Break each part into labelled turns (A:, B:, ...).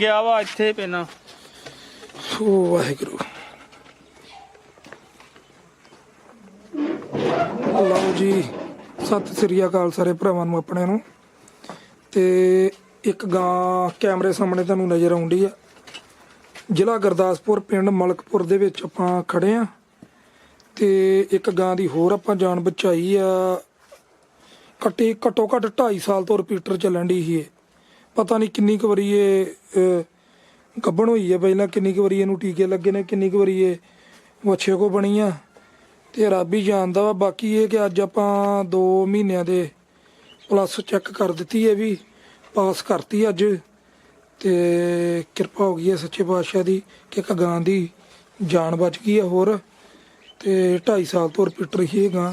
A: ਗਿਆ ਵਾ ਇੱਥੇ ਪੈਣਾ।
B: ਓ ਵਾਹਿਗੁਰੂ। ਲਓ ਜੀ, ਸਤਿ ਸ੍ਰੀ ਅਕਾਲ ਸਾਰੇ ਭਰਾਵਾਂ ਨੂੰ ਆਪਣੇ ਨੂੰ। ਤੇ ਇੱਕ ਗਾਂ ਕੈਮਰੇ ਸਾਹਮਣੇ ਤੁਹਾਨੂੰ ਨਜ਼ਰ ਆਉਂਦੀ ਆ। ਜ਼ਿਲ੍ਹਾ ਗੁਰਦਾਸਪੁਰ, ਪਿੰਡ ਮਲਕਪੁਰ ਦੇ ਵਿੱਚ ਆਪਾਂ ਖੜੇ ਆ। ਤੇ ਇੱਕ ਗਾਂ ਦੀ ਹੋਰ ਆਪਾਂ ਜਾਨ ਬਚਾਈ ਆ। ਕੱਟੇ ਘੱਟੋ ਘੱਟ 2.5 ਸਾਲ ਤੋਂ ਰਿਪੀਟਰ ਚੱਲਣ ਦੀ ਸੀ ਇਹ। ਪਤਾ ਨਹੀਂ ਕਿੰਨੀ ਕੁ ਵਾਰੀ ਇਹ ਅਹ, ਗੱਭਣ ਹੋਈ ਹੈ ਪਹਿਲਾਂ ਕਿੰਨੀ ਕੁ ਵਾਰੀ ਇਹਨੂੰ ਟੀਕੇ ਲੱਗੇ ਨੇ ਕਿੰਨੀ ਕੁ ਵਾਰੀ ਇਹ ਵੱਛੇ ਕੋ ਬਣੀ ਆ ਤੇ ਰੱਬ ਹੀ ਜਾਣਦਾ ਵਾ ਬਾਕੀ ਇਹ ਕਿ ਅੱਜ ਆਪਾਂ 2 ਮਹੀਨਿਆਂ ਦੇ ਪਲੱਸ ਚੈੱਕ ਕਰ ਦਿੱਤੀ ਹੈ ਵੀ ਪਾਸ ਕਰਤੀ ਅੱਜ। ਤੇ ਕਿਰਪਾ ਹੋ ਗਈ ਹੈ ਸੱਚੇ ਪਾਤਸ਼ਾਹ ਦੀ ਕਿ ਇੱਕ ਗਾਂ ਦੀ ਜਾਨ ਬਚ ਗਈ ਹੈ ਹੋਰ। ਤੇ 2.5 ਸਾਲ ਤੋਂ ਰਿਪੀਟਰ ਹੀ ਇਹ ਗਾਂ।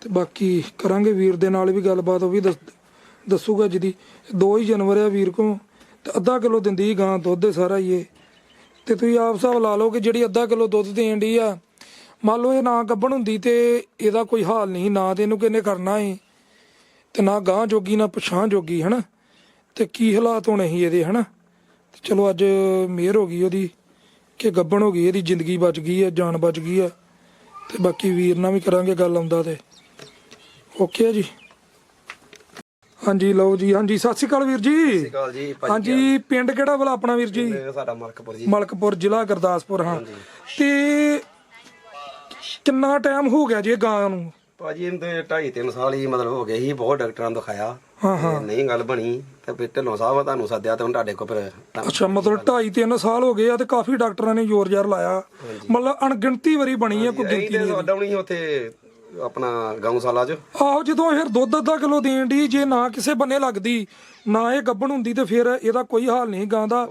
B: ਤੇ ਬਾਕੀ ਕਰਾਂਗੇ ਵੀਰ ਦੇ ਨਾਲ ਵੀ ਗੱਲਬਾਤ ਉਹ ਵੀ ਦੱਸ ਦੱਸੂਗਾ ਜਿਹਦੀ। ਦੋ ਹੀ ਜਨਵਰੀ ਆ ਵੀਰ ਕੋ ਤੇ ਅੱਧਾ ਕਿਲੋ ਦਿੰਦੀ ਸੀ ਗਾਂ ਦੁੱਧ ਸਾਰਾ ਹੀ ਇਹ। ਤੇ ਤੁਸੀਂ ਆਪ ਹਿਸਾਬ ਲਾ ਲਓ ਕਿ ਜਿਹੜੀ ਅੱਧਾ ਕਿਲੋ ਦੁੱਧ ਦੇਣ ਦੀ ਆ, ਮੰਨ ਲਓ ਇਹ ਨਾ ਗੱਬਣ ਹੁੰਦੀ ਤੇ ਇਹਦਾ ਕੋਈ ਹਾਲ ਨਹੀਂ, ਨਾ ਤੇ ਇਹਨੂੰ ਕਿਹਨੇ ਕਰਨਾ ਏ ਤੇ ਨਾ ਗਾਂ ਜੋਗੀ, ਨਾ ਪਛਾਂ ਜੋਗੀ, ਹਨਾ? ਤੇ ਕੀ ਹਾਲਾਤ ਹੋਣੇ ਸੀ ਇਹਦੇ, ਹਨਾ? ਤੇ ਚਲੋ ਅੱਜ ਮਿਹਰ ਹੋ ਗਈ ਉਹਦੀ, ਕਿ ਗੱਬਣ ਹੋ ਗਈ, ਇਹਦੀ ਜ਼ਿੰਦਗੀ ਬਚ ਗਈ ਹੈ ਜਾਨ ਬਚ ਗਈ ਹੈ ਤੇ ਬਾਕੀ ਵੀਰ ਨਾਲ ਵੀ ਕਰਾਂਗੇ ਗੱਲ ਆਉਂਦਾ ਤੇ। ਓਕੇ ਆ ਜੀ। ਹਾਂਜੀ ਲਓ ਜੀ ਹਾਂਜੀ ਸਤਿ ਸ਼੍ਰੀ ਅਕਾਲ ਵੀਰ ਜੀ।
C: ਕਾਲ ਜੀ ਭਾਜੀ
B: ਹਾਂਜੀ ਪਿੰਡ ਕਿਹੜਾ ਵਾਲਾ ਆਪਣਾ ਵੀਰ ਜੀ?
C: ਇਹ ਸਾਡਾ ਮਲਕਪੁਰ ਜੀ।
B: ਮਲਕਪੁਰ ਜ਼ਿਲ੍ਹਾ ਗੁਰਦਾਸਪੁਰ ਹਾਂ। ਤੇ ਕਿੰਨਾ ਟਾਈਮ ਹੋ ਗਿਆ ਜੀ ਇਹ ਗਾਂ ਨੂੰ?
C: ਭਾਜੀ ਇਹਨੂੰ ਤੇ 2.5 3 ਸਾਲ ਹੀ ਮਤਲਬ ਹੋ ਗਏ ਸੀ ਬਹੁਤ ਡਾਕਟਰਾਂ ਨੂੰ ਦਿਖਾਇਆ।
B: ਹਾਂ, ਹਾਂ।
C: ਤੇ ਨਹੀਂ ਗੱਲ ਬਣੀ ਤੇ ਫਿਰ ਢਿੱਲੋਂ ਸਾਹਿਬ ਤੁਹਾਨੂੰ ਸੱਦਿਆ ਤੇ ਹੁਣ ਤੁਹਾਡੇ ਕੋਲ ਫਿਰ ਤਾਂ-
B: ਅੱਛਾ ਮਤਲਬ 2.5 3 ਸਾਲ ਹੋ ਗਏ ਆ ਤੇ ਕਾਫੀ ਡਾਕਟਰਾਂ ਨੇ ਜ਼ੋਰ ਜ਼ਾਰ ਲਾਇਆ। ਮਤਲਬ ਅਣਗਿਣਤੀ ਵਾਰੀ ਬਣੀ ਹੈ ਕੋਈ
C: ਅਸੀਂ
B: ਗਿਣਤੀ
C: ਤੇ
B: ਨਹੀਂ
C: ਸਾਡਾ ਵੀ ਨਹੀਂ ਉੱਥੇ ਆਪਣਾ ਗਊਸ਼ਾਲਾ 'ਚ?
B: ਆਹੋ ਜਦੋਂ ਫਿਰ ਦੁੱਧ ਅੱਧਾ ਕਿਲੋ ਦੇਣ ਦੀ ਜੇ ਨਾ ਕਿਸੇ ਬੰਨੇ ਲੱਗਦੀ ਨਾ ਇਹ ਗੱਭਣ ਹੁੰਦੀ ਤੇ ਫਿਰ ਇਹਦਾ ਕੋਈ ਹਾਲ ਨਹੀਂ ਗਾਂ ਦਾ।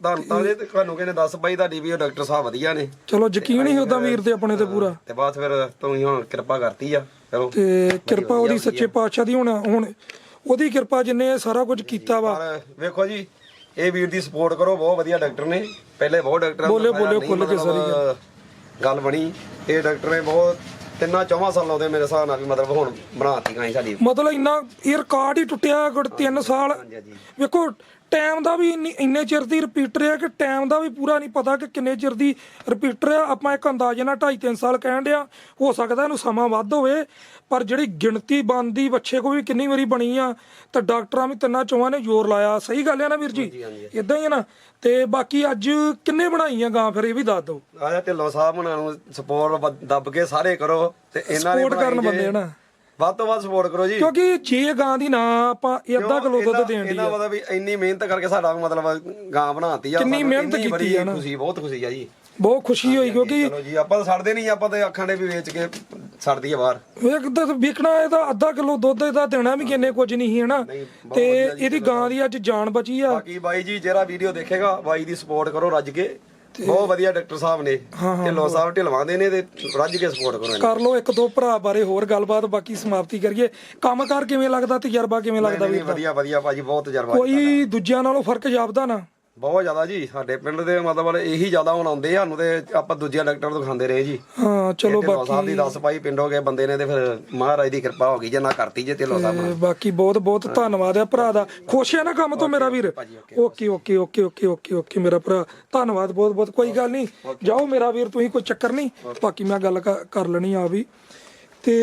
C: ਤੁਹਾਨੂੰ ਤਾਂ ਇਹ ਤੇ ਤੁਹਾਨੂੰ ਕਹਿੰਦੇ ਦੱਸ ਬਾਈ ਤੁਹਾਡੀ ਵੀ ਉਹ ਡਾਕਟਰ ਸਾਹਿਬ ਵਧੀਆ ਨੇ।
B: ਚਲੋ ਯਕੀਨ ਹੀ ਉਹਦਾ ਵੀਰ ਤੇ ਆਪਣੇ ਤੇ ਪੂਰਾ।
C: ਤੇ ਬਾਅਦ ਫਿਰ ਤੁਸੀਂ ਹੁਣ ਕਿਰਪਾ ਕਰਤੀ ਆ ਚਲੋ।
B: ਤੇ ਕਿਰਪਾ ਉਹਦੀ ਸੱਚੇ ਪਾਤਸ਼ਾਹ ਦੀ ਹੁਣ ਹੁਣ ਉਹਦੀ ਕਿਰਪਾ ਜਿੰਨੇ ਇਹ ਸਾਰਾ ਕੁਝ ਕੀਤਾ ਵਾ।
C: ਵੇਖੋ ਜੀ ਇਹ ਵੀਰ ਦੀ ਸਪੋਰਟ ਕਰੋ ਬਹੁਤ ਵਧੀਆ ਡਾਕਟਰ ਨੇ। ਪਹਿਲੇ ਬਹੁਤ ਡਾਕਟਰਾਂ
B: ਬੋਲਿਓ,
C: ਨਹੀਂ
B: ਖੁੱਲ੍ਹ ਕੇ ਸਾਰੀ
C: ਗੱਲ ਬਣੀ। ਇਹ ਡਾਕਟਰ ਨੇ ਬਹੁਤ ਤਿੰਨਾਂ ਚੌਵਾਂ ਸਾਲਾਂ ਦੇ ਮੇਰੇ ਹਿਸਾਬ ਨਾਲ ਵੀ ਮਤਲਬ ਹੁਣ ਬਣਾਤੀ ਗਾਂ ਸਾਡੀ
B: ਮਤਲਬ ਇੰਨਾ ਇਹ ਰਿਕਾਰਡ ਹੀ ਟੁੱਟਿਆ ਗੁੜ 3 ਸਾਲ
C: ਹਾਂਜੀ।
B: ਵੇਖੋ ਟਾਈਮ ਦਾ ਵੀ ਇੰਨੀ- ਇੰਨੇ ਚਿਰ ਦੀ ਰਿਪੀਟਰ ਹੈ ਕਿ ਟਾਈਮ ਦਾ ਵੀ ਪੂਰਾ ਨਹੀਂ ਪਤਾ ਕਿ ਕਿੰਨੇ ਚਿਰ ਦੀ ਰਿਪੀਟਰ ਆ ਆਪਾਂ ਇੱਕ ਅੰਦਾਜ਼ੇ ਨਾਲ 2.5 3 ਸਾਲ ਕਹਿਣ ਡਿਆ ਹੋ ਸਕਦਾ ਇਹਨੂੰ ਸਮਾਂ ਵੱਧ ਹੋਵੇ ਪਰ ਜਿਹੜੀ ਗਿਣਤੀ ਬੰਦੀ ਬੱਚੇ ਕੋ ਵੀ ਕਿੰਨੀ ਵਾਰੀ ਬਣੀ ਆ ਤਾਂ ਡਾਕਟਰਾਂ ਵੀ ਤਿੰਨਾਂ ਚੋਹਾਂ ਨੇ ਜ਼ੋਰ ਲਾਇਆ। ਸਹੀ ਗੱਲ ਹੈ ਨਾ ਵੀਰ ਜੀ? ਇਦਾਂ ਹੀ ਹੈ ਨਾ। ਤੇ ਬਾਕੀ ਅੱਜ ਕਿੰਨੇ ਬਣਾਈਆਂ ਗਾਂ ਫਿਰ ਇਹ ਵੀ ਦੱਸ ਦਿਓ।
C: ਆਇਆ ਢਿੱਲੋਂ ਸਾਹਿਬ ਨੂੰ ਸਪੋਰਟ ਦੱਬ ਕੇ ਸਾਰੇ ਕਰੋ ਤੇ ਇਹਨਾਂ ਨੇ
B: Support ਕਰਨ
C: ਬਣਾਈ
B: ਬੰਦੇ। ਨਾ।
C: ਵੱਧ ਤੋਂ ਵੱਧ ਸਪੋਰਟ ਕਰੋ ਜੀ।
B: ਕਿਉਂਕਿ ਜੇ ਗਾਂ ਦੀ ਨਾ ਆਪਾਂ ਇਹ ਅੱਧਾ ਕਿਲੋ ਦੁੱਧ ਦੇਣ ਦੀ
C: ਇਹਨਾਂ
B: ਆ।
C: ਮਤਲਬ ਵੀ ਇੰਨੀ ਮਿਹਨਤ ਕਰਕੇ ਸਾਡਾ ਮਤਲਬ ਗਾਂ ਬਣਾਤੀ ਆ
B: ਕਿੰਨੀ ਮਿਹਨਤ ਕੀਤੀ ਆ ਨਾ।
C: ਖੁਸ਼ੀ ਬਹੁਤ ਖੁਸ਼ੀ ਆ ਜੀ।
B: ਬਹੁਤ ਖੁਸ਼ੀ ਹੋਈ ਕਿਉਂਕਿ
C: ਚਲੋ ਜੀ ਆਪਾਂ ਤਾਂ ਛੱਡਦੇ ਨਹੀਂ ਆਪਾਂ ਤੇ ਅੱਖਾਂ ਦੇ ਵੀ ਵੇਚ ਕੇ ਛੱਡਦੀ ਆ ਬਾਹਰ।
B: ਵੇਖ ਤਾਂ ਵਿਕਣਾ ਇਹਦਾ ਅੱਧਾ ਕਿਲੋ ਦੁੱਧ ਇਹਦਾ ਦੇਣਾ ਵੀ ਕਿੰਨੇ ਕੁਝ ਨਹੀਂ ਸੀ ਹਨਾ ਤੇ ਇਹਦੀ ਗਾਂ ਦੀ ਅੱਜ ਜਾਨ ਬਚੀ ਆ।
C: ਬਾਕੀ ਬਾਈ ਜੀ ਜਿਹੜਾ ਵੀਡੀਓ ਦੇਖੇਗਾ ਬਾਈ ਦੀ ਸਪੋਰਟ ਕਰੋ ਰੱਜ ਕੇ। ਬਹੁਤ ਵਧੀਆ ਡਾਕਟਰ ਸਾਹਿਬ ਨੇ। ਢਿੱਲੋਂ ਸਾਹਿਬ ਢਿਲਵਾਉਂਦੇ ਨੇ ਤੇ ਰੱਜ ਕੇ ਸਪੋਰਟ ਕਰੋ
B: ਕਰ ਲਓ ਇੱਕ ਦੋ ਭਰਾ ਬਾਰੇ ਹੋਰ ਗੱਲਬਾਤ ਬਾਕੀ ਸਮਾਪਤੀ ਕਰੀਏ। ਕੰਮਕਾਰ ਕਿਵੇਂ ਲੱਗਦਾ ਤਜਰਬਾ ਕਿਵੇਂ ਲੱਗਦਾ। ਵੀ
C: ਵਧੀਆ ਵਧੀਆ ਭਾਜੀ ਬਹੁਤ ਤਜਰਬਾ
B: ਕੋਈ ਦੂਜਿਆਂ ਨਾਲੋਂ ਫ਼ਰਕ ਜਾਪਦਾ ਨਾ।
C: ਬਹੁਤ ਜ਼ਿਆਦਾ ਜੀ ਸਾਡੇ ਪਿੰਡ ਦੇ ਮਤਲਬ ਇਹੀ ਜ਼ਿਆਦਾ ਹੁਣ ਆਉਂਦੇ ਆ ਸਾਨੂੰ ਤੇ ਆਪਾਂ ਦੂਜੇ ਡਾਕਟਰ ਤੋਂ ਖਾਂਦੇ ਰਹੇ ਜੀ।
B: ਹਾਂ ਚਲੋ
C: ਢਿੱਲੋਂ ਸਾਹਿਬ ਦੀ
B: ਬਾਕੀ
C: 10 ਪਾਈ ਪਿੰਡ ਹੋ ਗਏ ਬੰਦੇ ਨੇ ਤੇ ਫਿਰ ਮਹਾਰਾਜ ਦੀ ਕਿਰਪਾ ਹੋ ਗਈ ਜੇ ਨਾ ਕਰਤੀ ਜੇ ਢਿੱਲੋਂ ਸਾਹਿਬ ਨਾਲ।
B: ਬਾਕੀ ਬਹੁਤ ਬਹੁਤ ਧੰਨਵਾਦ ਆ ਭਰਾ ਦਾ। ਖੁਸ਼ ਹੈ ਨਾ ਕੰਮ ਤੋਂ ਮੇਰਾ ਵੀਰ? Okay okay okay okay okay okay ਮੇਰਾ ਭਰਾ। ਧੰਨਵਾਦ ਬਹੁਤ ਬਹੁਤ ਕੋਈ ਗੱਲ ਨਹੀਂ। ਜਾਓ ਮੇਰਾ ਵੀਰ ਤੁਸੀਂ ਕੋਈ ਚੱਕਰ ਨਹੀਂ। ਬਾਕੀ ਮੈਂ ਗੱਲ ਕਰ ਲੈਣੀ ਆ ਵੀ। ਤੇ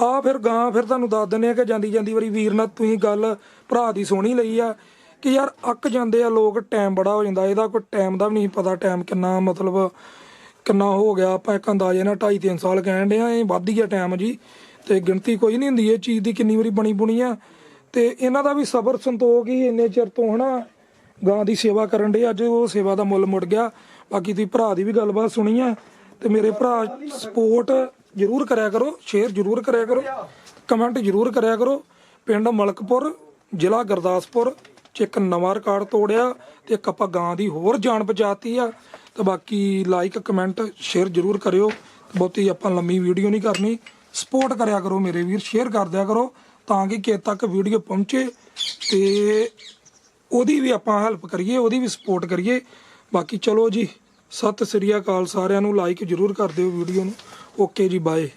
B: ਆ ਫਿਰ ਗਾਂ ਫਿਰ ਤੁਹਾਨੂੰ ਦੱਸ ਦਿੰਦੇ ਆ ਕਿ ਜਾਂਦੀ ਜਾਂਦੀ ਵਾਰੀ ਵੀਰ ਨਾਲ ਤੁਸੀਂ ਗੱਲ ਭਰਾ ਦੀ ਸੋਹਣੀ ਲਈ ਆ। ਕਿ ਯਾਰ ਅੱਕ ਜਾਂਦੇ ਆ ਲੋਕ ਟਾਈਮ ਬੜਾ ਹੋ ਜਾਂਦਾ। ਇਹਦਾ ਕੋਈ ਟਾਈਮ ਦਾ ਵੀ ਨਹੀਂ ਪਤਾ ਟਾਈਮ ਕਿੰਨਾ ਮਤਲਬ ਕਿੰਨਾ ਹੋ ਗਿਆ। ਆਪਾਂ ਇੱਕ ਅੰਦਾਜ਼ੇ ਨਾਲ 2.5 3 ਸਾਲ ਕਹਿਣ ਡਿਆ ਇਹ ਵੱਧ ਹੀ ਆ ਟਾਈਮ ਜੀ। ਤੇ ਗਿਣਤੀ ਕੋਈ ਨਹੀਂ ਹੁੰਦੀ, ਇਹ ਚੀਜ਼ ਦੀ ਕਿੰਨੀ ਵਾਰੀ ਬਣੀ ਬੁਣੀ ਆ। ਤੇ ਇਹਨਾਂ ਦਾ ਵੀ ਸਬਰ, ਸੰਤੋਖ ਹੀ ਇੰਨੇ ਚਿਰ ਤੋਂ ਹਨਾ, ਗਾਂ ਦੀ ਸੇਵਾ ਕਰਨ ਦੇ ਅੱਜ ਉਹ ਸੇਵਾ ਦਾ ਮੁੱਲ ਮੁੜ ਗਿਆ। ਬਾਕੀ ਤੁਸੀਂ ਭਰਾ ਦੀ ਵੀ ਗੱਲਬਾਤ ਸੁਣੀ ਆ। ਤੇ ਮੇਰੇ ਭਰਾ ਸਪੋਰਟ ਜਰੂਰ ਕਰਿਆ ਕਰੋ ਸ਼ੇਅਰ ਜਰੂਰ ਕਰਿਆ ਕਰੋ ਕਮੈਂਟ ਜਰੂਰ ਕਰਿਆ ਕਰੋ। ਪਿੰਡ ਮਲਕਪੁਰ, ਜ਼ਿਲ੍ਹਾ ਗੁਰਦਾਸਪੁਰ। ਚ ਇੱਕ ਨਵਾਂ ਰਿਕਾਰਡ ਤੋੜਿਆ ਤੇ ਇੱਕ ਆਪਾਂ ਗਾਂ ਦੀ ਹੋਰ ਜਾਨ ਬਚਾਤੀ ਆ। ਤੇ ਬਾਕੀ ਲਾਈਕ ਕਮੈਂਟ ਸ਼ੇਅਰ ਜਰੂਰ ਕਰਿਓ। ਬਹੁਤੀ ਆਪਾਂ ਲੰਮੀ ਵੀਡੀਓ ਨਹੀਂ ਕਰਨੀ। ਸਪੋਰਟ ਕਰਿਆ ਕਰੋ ਮੇਰੇ ਵੀਰ ਸ਼ੇਅਰ ਕਰ ਦਿਆ ਕਰੋ ਤਾਂ ਕਿ ਕਿਸੇ ਤੱਕ ਵੀਡੀਓ ਪਹੁੰਚੇ ਤੇ ਉਹਦੀ ਵੀ ਆਪਾਂ ਹੈਲਪ ਕਰੀਏ, ਉਹਦੀ ਵੀ ਸਪੋਰਟ ਕਰੀਏ। ਬਾਕੀ ਚਲੋ ਜੀ, ਸਤਿ ਸ੍ਰੀ ਅਕਾਲ ਸਾਰਿਆਂ ਨੂੰ। ਲਾਈਕ ਜਰੂਰ ਕਰ ਦਿਓ ਵੀਡੀਓ ਨੂੰ। ਓਕੇ ਜੀ ਬਾਏ